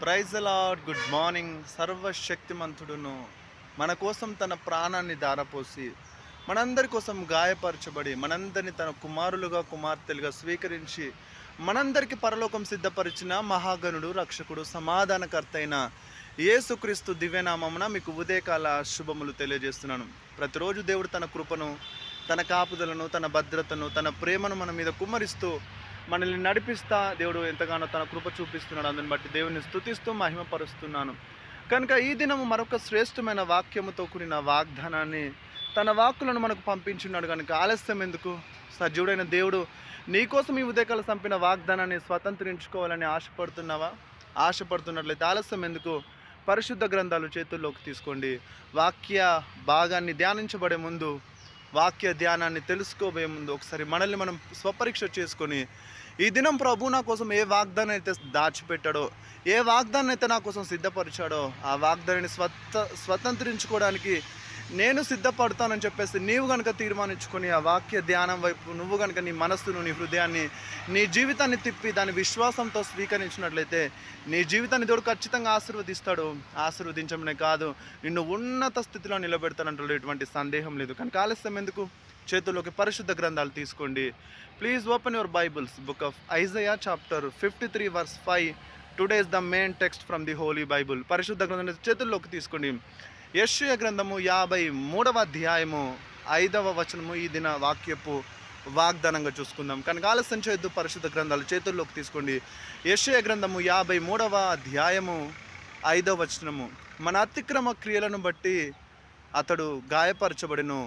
Praise Lord good morning సర్వశక్తిమంతుడును. మన కోసం తన ప్రాణాన్ని దారపోసి మనందరి కోసం గాయపరచబడి మనందరిని తన కుమారులుగా కుమార్తెలుగా స్వీకరించి మనందరికీ పరలోకం సిద్ధపరిచిన మహాగణుడు రక్షకుడు సమాధానకర్త అయిన యేసుక్రీస్తు దివ్యనామమున మీకు ఉదయకాల శుభములు తెలియజేస్తున్నాను. ప్రతిరోజు దేవుడు తన కృపను తన కాపుదలను తన భద్రతను తన ప్రేమను మన మీద కుమ్మరిస్తూ మనల్ని నడిపిస్తా దేవుడు ఎంతగానో తన కృప చూపిస్తున్నాడు. అందుని బట్టి దేవుని స్థుతిస్తూ మహిమపరుస్తున్నాను. కనుక ఈ దినము మరొక శ్రేష్టమైన వాక్యముతో కూడిన వాగ్దానాన్ని తన వాక్కులను మనకు పంపించున్నాడు కనుక ఆలస్యం ఎందుకు? సజీవుడైన దేవుడు నీకోసం ఈ ఉదయకాల చంపిన వాగ్దానాన్ని స్వతంత్రించుకోవాలని ఆశపడుతున్నావా? ఆశపడుతున్నట్లయితే ఆలస్యం ఎందుకు? పరిశుద్ధ గ్రంథాలు చేతుల్లోకి తీసుకోండి. వాక్య భాగాన్ని ధ్యానించబడే ముందు వాక్య ధ్యానాన్ని తెలుసుకోబోయే ముందు ఒకసారి మనల్ని మనం స్వపరీక్ష చేసుకొని ఈ దినం ప్రభు నా కోసం ఏ వాగ్దానం అయితే దాచిపెట్టాడో ఏ వాగ్దానం అయితే నా కోసం సిద్ధపరిచాడో ఆ వాగ్దానాన్ని స్వత స్వతంత్రించుకోవడానికి నేను సిద్ధపడతానని చెప్పేసి నీవు కనుక తీర్మానించుకొని ఆ వాక్య ధ్యానం వైపు నువ్వు కనుక నీ మనస్సును నీ హృదయాన్ని నీ జీవితాన్ని తిప్పి దాని విశ్వాసంతో స్వీకరించినట్లయితే నీ జీవితాన్ని దేవుడు ఖచ్చితంగా ఆశీర్వదిస్తాడు. ఆశీర్వదించమనే కాదు నిన్ను ఉన్నత స్థితిలో నిలబెడతానంటే ఎటువంటి సందేహం లేదు. కనుక ఆలస్యం ఎందుకు? చేతుల్లోకి పరిశుద్ధ గ్రంథాలు తీసుకోండి. Please open your Bibles book of Isaiah chapter fifty three verse five today is the main text from the holy Bible పరిశుద్ధ గ్రంథం చేతుల్లోకి తీసుకోండి. యశ్య గ్రంథము యాభై మూడవ అధ్యాయము ఐదవ వచనము ఈ దిన వాక్యపు వాగ్దానంగా చూసుకుందాం. కనుక ఆలస్యం చేయొద్దు పరిశుద్ధ గ్రంథాలు చేతుల్లోకి తీసుకోండి. యశ్య గ్రంథము యాభై మూడవ అధ్యాయము ఐదవ వచనము. మన అతిక్రమ క్రియలను బట్టి అతడు గాయపరచబడిను.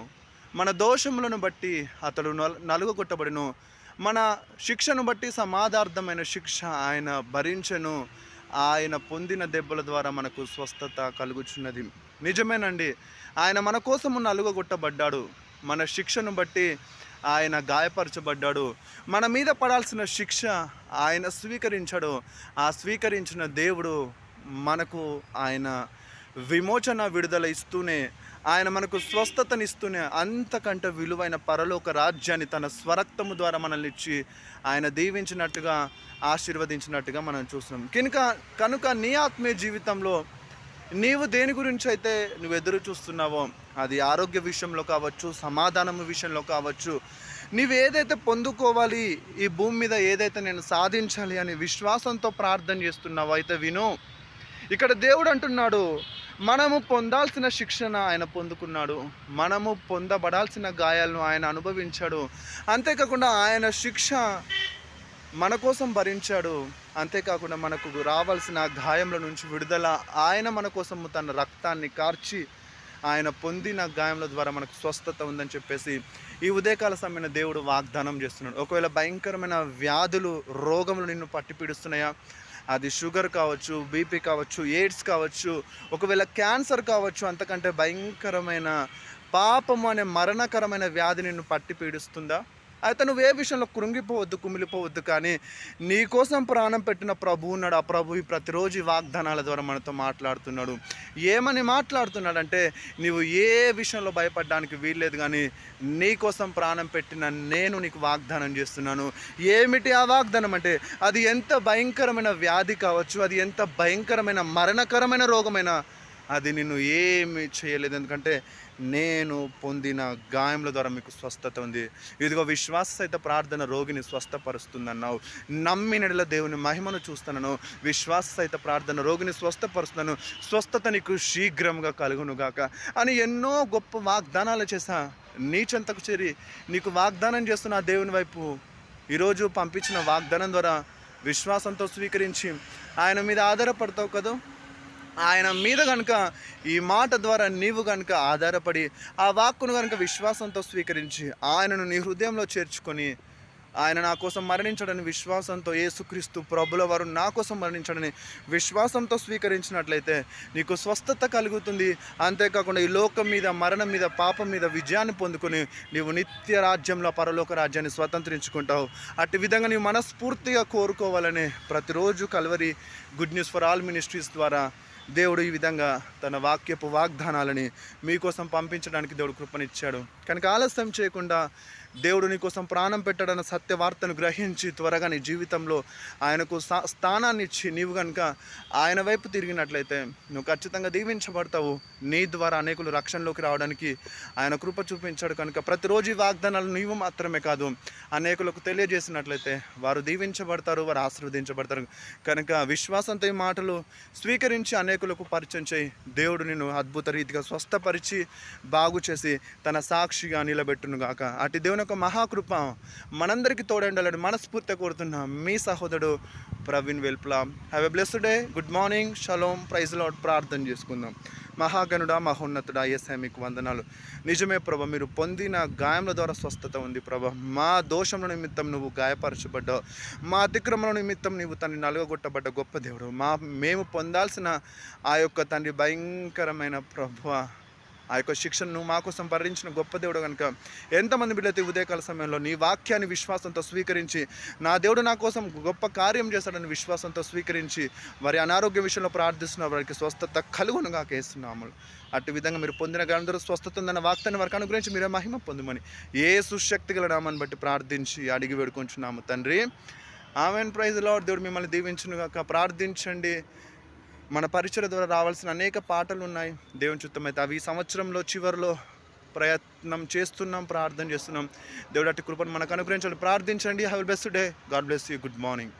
మన దోషములను బట్టి అతడు నల్- నలుగగొట్టబడిను. మన శిక్షను బట్టి సమాధార్థమైన శిక్ష ఆయన భరించను. ఆయన పొందిన దెబ్బల ద్వారా మనకు స్వస్థత కలుగుచున్నది. నిజమేనండి. ఆయన మన కోసము నలుగగొట్టబడ్డాడు. మన శిక్షను బట్టి ఆయన గాయపరచబడ్డాడు. మన మీద పడాల్సిన శిక్ష ఆయన స్వీకరించాడు. ఆ స్వీకరించిన దేవుడు మనకు ఆయన విమోచన విడుదల ఇస్తూనే ఆయన మనకు స్వస్థతనిస్తూనే అంతకంటే విలువైన పరలోక రాజ్యాన్ని తన స్వరక్తము ద్వారా మనల్ని ఇచ్చి ఆయన దీవించినట్టుగా ఆశీర్వదించినట్టుగా మనం చూస్తున్నాం. కనుక కనుక నీ ఆత్మీయ జీవితంలో నీవు దేని గురించి అయితే నువ్వు ఎదురు చూస్తున్నావో అది ఆరోగ్య విషయంలో కావచ్చు సమాధానం విషయంలో కావచ్చు నీవు ఏదైతే పొందుకోవాలి ఈ భూమి మీద ఏదైతే నేను సాధించాలి అని విశ్వాసంతో ప్రార్థన చేస్తున్నావో అయితే విను. ఇక్కడ దేవుడు అంటున్నాడు మనము పొందాల్సిన శిక్షణ ఆయన పొందుకున్నాడు. మనము పొందబడాల్సిన గాయాలను ఆయన అనుభవించాడు. అంతేకాకుండా ఆయన శిక్ష మన కోసం భరించాడు. అంతేకాకుండా మనకు రావాల్సిన గాయముల నుంచి విడుదల ఆయన మన కోసం తన రక్తాన్ని కార్చి ఆయన పొందిన గాయముల ద్వారా మనకు స్వస్థత ఉందని చెప్పేసి ఈ ఉదయకాల సమయంలో దేవుడు వాగ్దానం చేస్తున్నాడు. ఒకవేళ భయంకరమైన వ్యాధులు రోగములు నిన్ను పట్టి పీడిస్తున్నాయా అది షుగర్ కావచ్చు బీపీ కావచ్చు ఎయిడ్స్ కావచ్చు ఒకవేళ క్యాన్సర్ కావచ్చు అంతకంటే భయంకరమైన పాపము అనే మరణకరమైన వ్యాధి నిన్ను పట్టి పీడిస్తుందా? అయితే నువ్వు ఏ విషయంలో కృంగిపోవద్దు కుమిలిపోవద్దు కానీ నీ కోసం ప్రాణం పెట్టిన ప్రభు ఉన్నాడు. ఆ ప్రభు ప్రతిరోజు వాగ్దానాల ద్వారా మనతో మాట్లాడుతున్నాడు. ఏమని మాట్లాడుతున్నాడంటే నీవు ఏ విషయంలో భయపడడానికి వీల్లేదు కానీ నీ కోసం ప్రాణం పెట్టిన నేను నీకు వాగ్దానం చేస్తున్నాను. ఏమిటి ఆ వాగ్దానం అంటే అది ఎంత భయంకరమైన వ్యాధి కావచ్చు అది ఎంత భయంకరమైన మరణకరమైన రోగమైన అది నిన్ను ఏమి చేయలేదు. ఎందుకంటే నేను పొందిన గాయముల ద్వారా మీకు స్వస్థత ఉంది. ఇదిగో విశ్వాస సహిత ప్రార్థన రోగిని స్వస్థపరుస్తుందన్నావు. నమ్మినడిలో దేవుని మహిమను చూస్తున్నాను. విశ్వాస సహిత ప్రార్థన రోగిని స్వస్థపరుస్తున్నాను. స్వస్థత నీకు శీఘ్రంగా కలుగునుగాక అని ఎన్నో గొప్ప వాగ్దానాలు చేశా నీ చెంతకు చేరి నీకు వాగ్దానం చేస్తున్న ఆ దేవుని వైపు ఈరోజు పంపించిన వాగ్దానం ద్వారా విశ్వాసంతో స్వీకరించి ఆయన మీద ఆధారపడతావు కదా? ఆయన మీద కనుక ఈ మాట ద్వారా నీవు కనుక ఆధారపడి ఆ వాక్కును కనుక విశ్వాసంతో స్వీకరించి ఆయనను నీ హృదయంలో చేర్చుకొని ఆయన నా కోసం మరణించడని విశ్వాసంతో యేసుక్రీస్తు ప్రభుల వారు నా కోసం మరణించడని విశ్వాసంతో స్వీకరించినట్లయితే నీకు స్వస్థత కలుగుతుంది. అంతేకాకుండా ఈ లోకం మీద మరణం మీద పాపం మీద విజయాన్ని పొందుకొని నీవు నిత్య రాజ్యంలో పరలోక రాజ్యాన్ని స్వతంత్రించుకుంటావు. అట్టి విధంగా నీవు మనస్ఫూర్తిగా కోరుకోవాలని ప్రతిరోజు Calvary good news for all ministries ద్వారా దేవుడు ఈ విధంగా తన వాక్యపు వాగ్దానాలని మీకోసం పంపించడానికి దేవుడు కృపనిచ్చాడు. కనుక ఆలస్యం చేయకుండా దేవుడు నీకోసం ప్రాణం పెట్టడన్న సత్యవార్తను గ్రహించి త్వరగా నీ జీవితంలో ఆయనకు స్థానాన్ని ఇచ్చి నీవు కనుక ఆయన వైపు తిరిగినట్లయితే నువ్వు ఖచ్చితంగా దీవించబడతావు. నీ ద్వారా అనేకులు రక్షణలోకి రావడానికి ఆయన కృప చూపించాడు. కనుక ప్రతిరోజు ఈ వాగ్దానాలు నీవు మాత్రమే కాదు అనేకులకు తెలియజేసినట్లయితే వారు దీవించబడతారు వారు ఆశీర్వదించబడతారు. కనుక విశ్వాసంతో ఈ మాటలు స్వీకరించి అనేక అనేకులకు పరిచయం చేయి. దేవుడు నిన్ను అద్భుత రీతిగా స్వస్థపరిచి బాగు చేసి తన సాక్షిగా నిలబెట్టును గాక. అటు దేవుని యొక్క మహాకృప మనందరికీ తోడండాలని మనస్ఫూర్తి కోరుతున్నా. మీ సహోదరుడు Praveen వెల్ప్లా. Have a blessed day good morning shalom praise Lord ప్రార్థన చేసుకుందాం. మహాగణుడా మహోన్నతుడా ఏసే మీకు వందనాలు. నిజమే ప్రభ మీరు పొందిన గాయముల ద్వారా స్వస్థత ఉంది ప్రభ. మా దోషముల నిమిత్తం నువ్వు గాయపరచబడ్డావు. మా అతిక్రమణ నిమిత్తం నీవు తండ్రి నలుగగొట్టబడ్డ గొప్ప దేవుడు. మా మేము పొందాల్సిన ఆ యొక్క తండ్రి భయంకరమైన ప్రభు ఆ యొక్క శిక్షణను మా కోసం భరించిన గొప్ప దేవుడు కనుక ఎంతమంది బిడ్డలైతే ఉదయకాల సమయంలో నీ వాక్యాన్ని విశ్వాసంతో స్వీకరించి నా దేవుడు నా కోసం గొప్ప కార్యం చేశాడని విశ్వాసంతో స్వీకరించి వారి అనారోగ్య విషయంలో ప్రార్థిస్తున్న వారికి స్వస్థత కలుగునుగా కేస్తున్నాము అటు విధంగా మీరు పొందిన గణందరూ స్వస్థత ఉందన్న వాక్యాన్ని వారికి అనుగ్రహించి మీరే మహిమ పొందమని ఏ సుశక్తి గల నామాన్ని బట్టి ప్రార్థించి అడిగి వేడుకుంటున్నాము తండ్రి ఆమెన్. Praise lord. దేవుడు మిమ్మల్ని దీవించునుగాక ప్రార్థించండి. మన పరిచయ ద్వారా రావాల్సిన అనేక పాటలు ఉన్నాయి. దేవుని చిత్తమైతే అవి సంవత్సరంలో చివరిలో ప్రయత్నం చేస్తున్నాం ప్రార్థన చేస్తున్నాం. దేవుడు అట్టి కృపను మనకు అనుగ్రహించండి ప్రార్థించండి. Have best day God bless you good morning